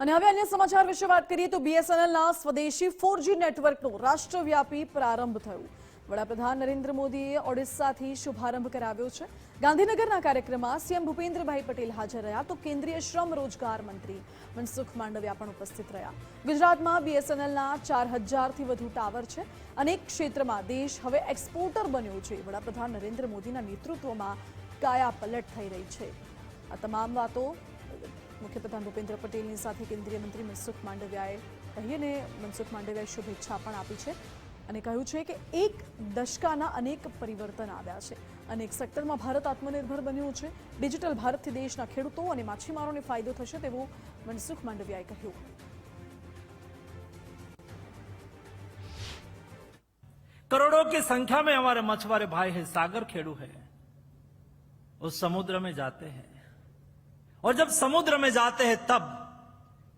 અને હવે અન્ય સમાચાર વિશે વાત કરીએ તો બીએસએનએલના સ્વદેશી ફોરજી નેટવર્કનો રાષ્ટ્રવ્યાપી પ્રારંભ થયો. વડાપ્રધાન નરેન્દ્ર મોદીએ ઓડિશાથી શુભારંભ કરાવ્યો છે. ગાંધીનગરના કાર્યક્રમમાં સીએમ ભૂપેન્દ્રભાઈ પટેલ હાજર રહ્યા તો કેન્દ્રીય શ્રમ રોજગાર મંત્રી મનસુખ માંડવિયા પણ ઉપસ્થિત રહ્યા. ગુજરાતમાં બીએસએનએલના ચાર હજારથી વધુ ટાવર છે. અનેક ક્ષેત્રમાં દેશ હવે એક્સપોર્ટર બન્યો છે. વડાપ્રધાન નરેન્દ્ર મોદીના નેતૃત્વમાં કાયા પલટ થઈ રહી છે. આ તમામ વાતો મુખ્યપ્રધાન ભૂપેન્દ્ર પટેલની સાથે કેન્દ્રીય મંત્રી મનસુખ માંડવિયાએ કહી અને મનસુખ માંડવિયાએ શુભેચ્છા પણ આપી છે અને કહ્યું છે કે એક દશકાના અનેક પરિવર્તન આવ્યા છે અનેક સેક્ટરમાં ભારત આત્મનિર્ભર બન્યું છે ડિજિટલ ભારતથી દેશના ખેડૂતો અને માછીમારોને ફાયદો થશે તેવું મનસુખ માંડવિયાએ કહ્યું करोड़ों की संख्या में हमारे मछुआरे भाई है सागर खेड़ू है उस समुद्र में जाते हैं और जब समुद्र में जाते हैं, तब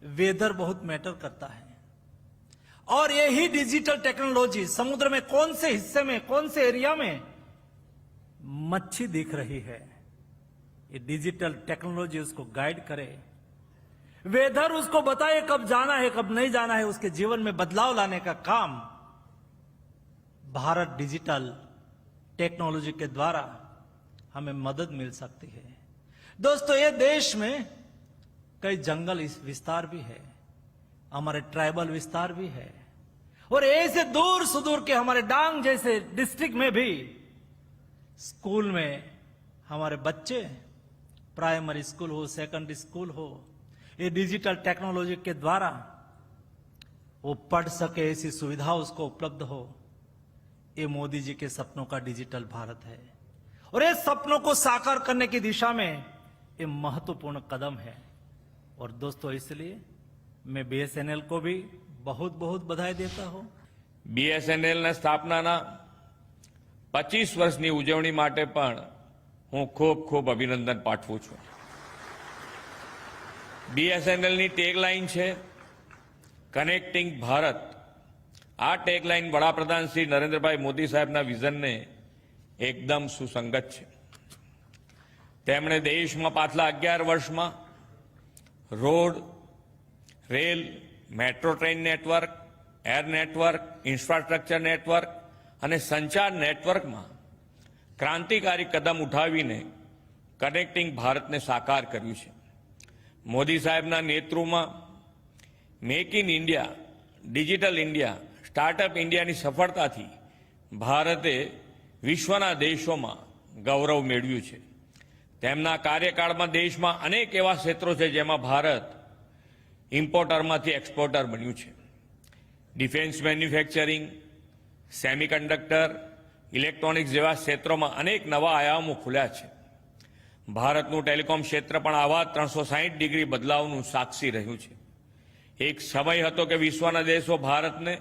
वेदर बहुत मैटर करता है। और यही डिजिटल टेक्नोलॉजी, समुद्र में कौन से हिस्से में, कौन से एरिया में मच्छी दिख रही है, ये डिजिटल टेक्नोलॉजी उसको गाइड करे। वेदर उसको बताए कब जाना है, कब नहीं जाना है, उसके जीवन में बदलाव लाने का काम भारत डिजिटल टेक्नोलॉजी के द्वारा हमें मदद मिल सकती है। दोस्तों, ये देश में कई जंगल विस्तार भी है, हमारे ट्राइबल विस्तार भी है, और ऐसे दूर सुदूर के हमारे डांग जैसे डिस्ट्रिक्ट में भी स्कूल में हमारे बच्चे, प्राइमरी स्कूल हो, सेकेंडरी स्कूल हो, ये डिजिटल टेक्नोलॉजी के द्वारा वो पढ़ सके, ऐसी सुविधा उसको उपलब्ध हो, ये मोदी जी के सपनों का डिजिटल भारत है। और ये सपनों को साकार करने की दिशा में ये महत्वपूर्ण कदम है और दोस्तों इसलिए मैं बीएसएनएल को भी बहुत बहुत बधाई देता हूं બીએસએનએલના સ્થાપનાના પચીસ વર્ષની ઉજવણી માટે પણ હું ખૂબ ખૂબ અભિનંદન પાઠવું છું બીએસએનએલની ટેગલાઇન છે કનેક્ટિંગ ભારત આ ટેગલાઇન વડાપ્રધાન શ્રી નરેન્દ્રભાઈ મોદી સાહેબના વિઝનને એકદમ સુસંગત છે તેમણે દેશમાં પાછલા અગિયાર વર્ષમાં road, rail, metro train network, air network, infrastructure network અને સંચાર નેટવર્કમાં ક્રાંતિકારી કદમ ઉઠાવીને કનેક્ટિંગ ભારતને સાકાર કર્યું છે. મોદી સાહેબના નેતૃત્વમાં make in India, digital India, startup ઇન્ડિયાની સફળતાથી ભારતે વિશ્વના દેશોમાં ગૌરવ મેળવ્યું છે. તેમના કાર્યકાળમાં દેશમાં અનેક એવા ક્ષેત્રો છે જેમાં ભારત ઇમ્પોર્ટરમાંથી એક્સપોર્ટર બન્યું છે. ડિફેન્સ મેન્યુફેક્ચરિંગ, સેમિકન્ડક્ટર, ઇલેક્ટ્રોનિક્સ જેવા ક્ષેત્રોમાં અનેક નવા આયામો ખુલ્યા છે. ભારતનું ટેલિકોમ ક્ષેત્ર પણ આવા ત્રણસો સાહીઠ ડિગ્રી બદલાવનું સાક્ષી રહ્યું છે. એક સમય હતો કે વિશ્વના દેશો ભારતને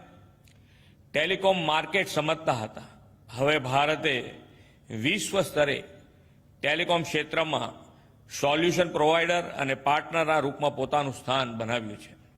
ટેલિકોમ માર્કેટ સમજતા હતા. હવે ભારતે વિશ્વ સ્તરે ટેલિકોમ ક્ષેત્રમાં સોલ્યુશન પ્રોવાઈડર અને પાર્ટનરના રૂપમાં પોતાનું સ્થાન બનાવ્યું છે.